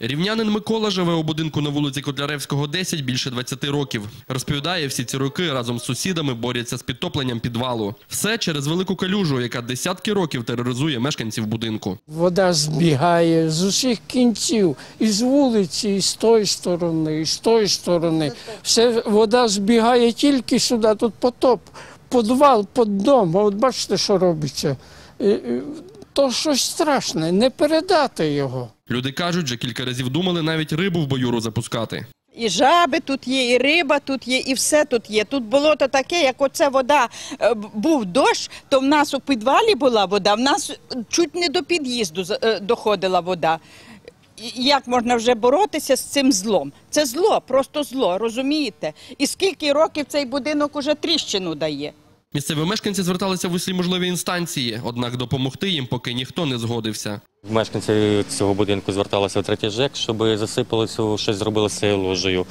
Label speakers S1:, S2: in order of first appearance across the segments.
S1: Рівнянин Микола живе у будинку на вулиці Котляревського, 10 більше 20 років. Розповідає, всі ці роки разом з сусідами борються з підтопленням підвалу. Все через велику калюжу, яка десятки років тероризує мешканців будинку.
S2: Вода збігає з усіх кінців, і з вулиці, і з тої сторони, і з тої сторони. Все вода збігає тільки сюди, тут потоп, подвал, під дом. От бачите, що робиться. То щось страшне, не передати його.
S1: Люди кажуть, вже кілька разів думали навіть рибу в баюру запускати.
S3: І жаби тут є, і риба тут є, і все тут є. Тут болото таке, як оце вода е, був дощ, то в нас у підвалі була вода, в нас чуть не до під'їзду е, доходила вода. Як можна вже боротися з цим злом? Це зло, просто зло, розумієте? І скільки років цей будинок уже тріщину дає?
S1: Місцеві мешканці зверталися в усі можливі інстанції, однак допомогти їм поки ніхто не згодився.
S4: Мешканці цього будинку зверталися в третій ЖЕК, щоб засипали цю щось зробили з цією ложею.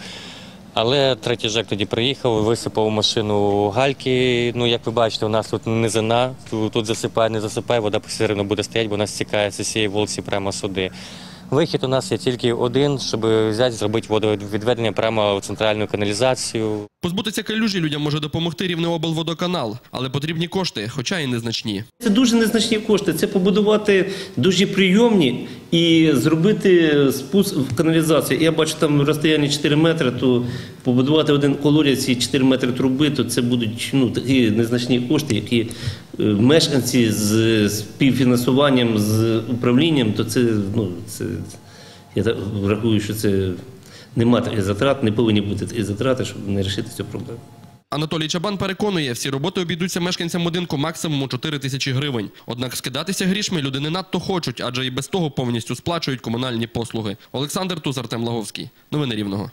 S4: Але третій ЖЕК тоді приїхав, висипав машину гальки. Ну, як ви бачите, у нас тут низина, тут, засипає, не засипає, вода все одно буде стояти, бо вона стікає з цієї вулиці прямо сюди. Вихід у нас є тільки один, щоб взяти, зробити водовідведення прямо в центральну каналізацію.
S1: Позбутися калюжі людям може допомогти Рівнеоблводоканал, але потрібні кошти, хоча і незначні.
S5: Це дуже незначні кошти. Це побудувати дуже прийомні і зробити спуск в каналізацію. Я бачу там розстояння 4 метри, то побудувати один колодязь і 4 метри труби, то це будуть ну, такі незначні кошти, які е, мешканці з співфінансуванням, з управлінням, то це, ну, це я так рахую, що це нема таких затрат, не повинні бути затрати, щоб не вирішити цю проблему.
S1: Анатолій Чабан переконує, всі роботи обійдуться мешканцям будинку максимум у 4 тисячі гривень. Однак скидатися грішми люди не надто хочуть, адже і без того повністю сплачують комунальні послуги. Олександр Туз, Артем Лаговський. Новини Рівного.